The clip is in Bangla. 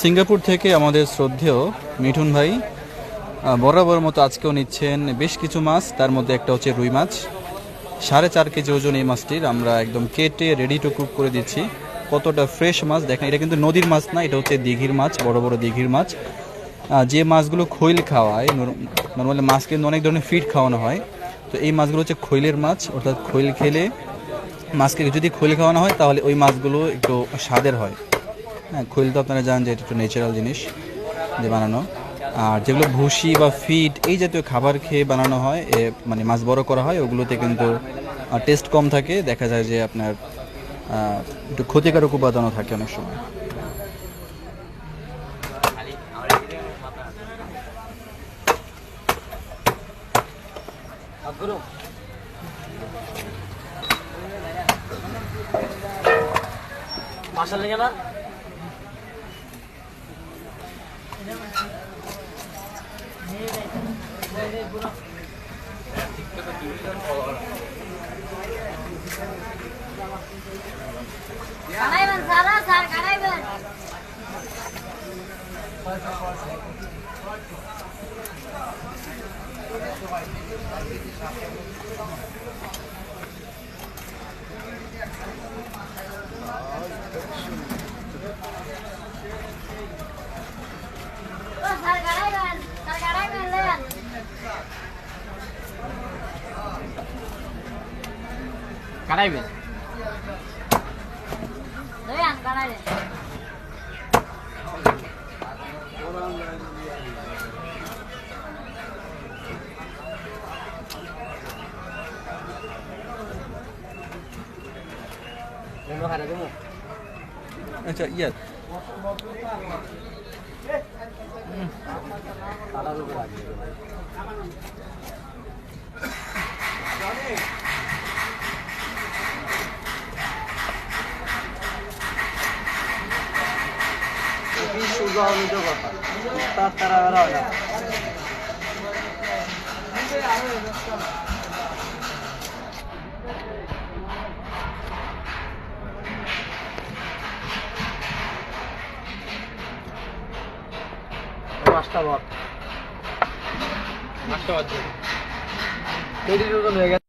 সিঙ্গাপুর থেকে আমাদের শ্রদ্ধেয় মিঠুন ভাই বরাবর মতো আজকেও নিচ্ছেন বেশ কিছু মাছ, তার মধ্যে একটা হচ্ছে রুই মাছ। সাড়ে চার কেজি ওজন এই মাছটির, আমরা একদম কেটে রেডি টু কুক করে দিচ্ছি। কতটা ফ্রেশ মাছ, দেখেন, এটা কিন্তু নদীর মাছ না, এটা হচ্ছে দিঘির মাছ, বড় বড় দিঘির মাছ। যে মাছগুলো খৈল খাওয়ায় নর্মালি মাছ কিন্তু অনেক ধরনের ফিড খাওয়ানো হয়। তো এই মাছগুলো হচ্ছে খৈলের মাছ, অর্থাৎ খৈল খেলে মাছকে যদি খৈল খাওয়ানো হয়, তাহলে ওই মাছগুলো একটু স্বাদের হয়। হ্যাঁ খৈল তো আপনারা জানেন যে এটা একটু ন্যাচারাল জিনিস যে বানানো। আর যেগুলো ভুসি বা ফিড এই জাতীয় খাবার খেয়ে বানানো হয় মানে মাছ বড় করা হয়, ওগুলোতে কিন্তু টেস্ট কম থাকে। দেখা যায় যে আপনার একটু ক্ষতিকারক উপাদানও থাকে অনেক সময়। না সারা স্যার কাটাইবেন লেন। 对呀，刚才的。那么多人都有，那。তার তারা পাঁচটা পাঁচটা হয়ে গেছে।